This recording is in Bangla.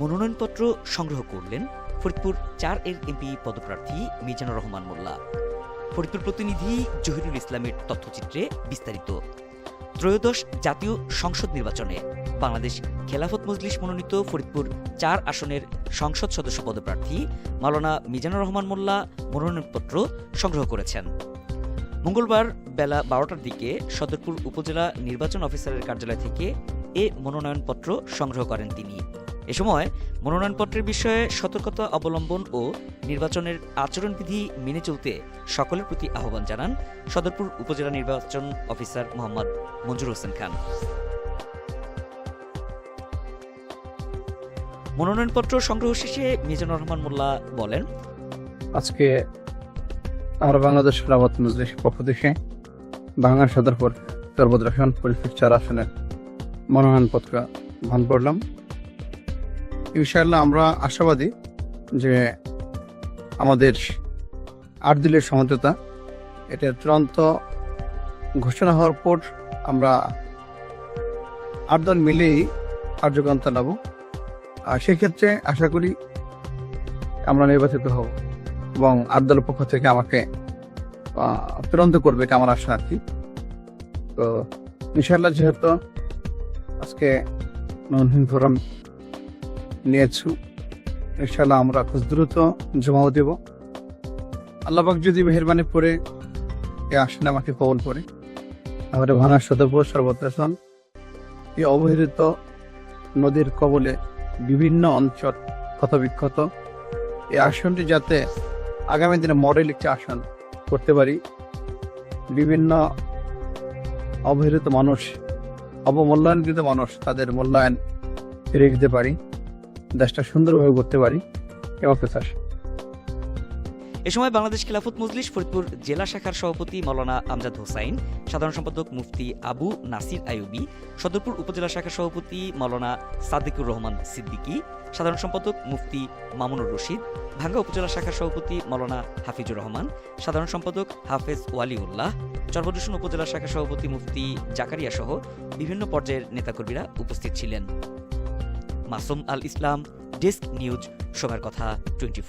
মনোনয়নপত্র সংগ্রহ করলেন ফরিদপুর চার এর এমপি পদপ্রার্থী মিজানুর রহমান মোল্লা। ফরিদপুর প্রতিনিধি জহিরুল ইসলামের তথ্যচিত্রে বিস্তারিত। ত্রয়োদশ জাতীয় সংসদ নির্বাচনে বাংলাদেশ খেলাফত মজলিস মনোনীত ফরিদপুর চার আসনের সংসদ সদস্য পদপ্রার্থী মাওলানা মিজানুর রহমান মোল্লা মনোনয়নপত্র সংগ্রহ করেছেন। মঙ্গলবার বেলা বারোটার দিকে সদরপুর উপজেলা নির্বাচন অফিসারের কার্যালয় থেকে এ মনোনয়নপত্র সংগ্রহ করেন তিনি। এ সময় মনোনয়নপত্রের বিষয়ে সতর্কতা অবলম্বন ও নির্বাচনের আচরণবিধি মেনে চলতে সকলের প্রতি আহ্বান জানান সদরপুর উপজেলা নির্বাচন অফিসার মোহাম্মদ মঞ্জুর হোসেন খান। মনোনয়নপত্র সংগ্রহ শেষে মিজানুর রহমান মোল্লা বলেন, আজকে আর বাংলাদেশ পক্ষ থেকে বাংলা সদরপুর সর্বদ্রাসন পরিফিক চার আসনের মনোনয়নপত্র গ্রহণ করলাম। ইনশাআল্লাহ আমরা আশাবাদী যে আমাদের আট দিলের সমঝোতা এটা চূড়ান্ত ঘোষণা হওয়ার পর আমরা আট দল মিলেই কার্যক্রম চালাবো। আর সেক্ষেত্রে আশা করি আমরা নির্বাচিত হব এবং আবদুল পক্ষ থেকে আমাকে চূড়ান্ত করবে এটা আমার আশা আর কি। তো ইনশাল্লাহ যেহেতু আজকে নন্দন ফোরাম নিয়েছু। ইনশাল্লাহ আমরা খুব দ্রুত জমাও দেব। আল্লাহবাক যদি মেহরবানি করে, এ আসনে আমাকে কবল করে। আমাদের ভানার সদপুর সর্বত্রাসন এই অবহেলিত নদীর কবলে বিভিন্ন অঞ্চল ক্ষতবিক্ষত এই আসনটি যাতে আগামী দিনে মডেল একটি আসন করতে পারি। বিভিন্ন অবহেলিত মানুষ অবমূল্যায়নকৃত মানুষ তাদের মূল্যায়ন ফিরে দিতে পারি। দেশটা সুন্দরভাবে করতে পারি। এ প্রত্যাশা এ সময় বাংলাদেশ খেলাফত মজলিস, ফরিদপুর জেলা শাখার সভাপতি মৌলানা আমজাদ হোসাইন, সাধারণ সম্পাদক মুফতি আবু নাসির আইয়ুবি, সদরপুর উপজেলা শাখার সভাপতি মৌলানা সাদিকুর রহমান সিদ্দিকী, সাধারণ সম্পাদক মুফতি মামুনুর রশিদ, ভাঙ্গা উপজেলা শাখার সভাপতি মৌলানা হাফিজুর রহমান, সাধারণ সম্পাদক হাফেজ ওয়ালিউল্লাহ চরবদূষণ উপজেলা শাখার সভাপতি মুফতি জাকারিয়া সহ বিভিন্ন পর্যায়ের নেতাকর্মীরা উপস্থিত ছিলেন। মাসুম আল ইসলাম, ডেস্ক নিউজ, সময়ের কথা, টোয়েন্টি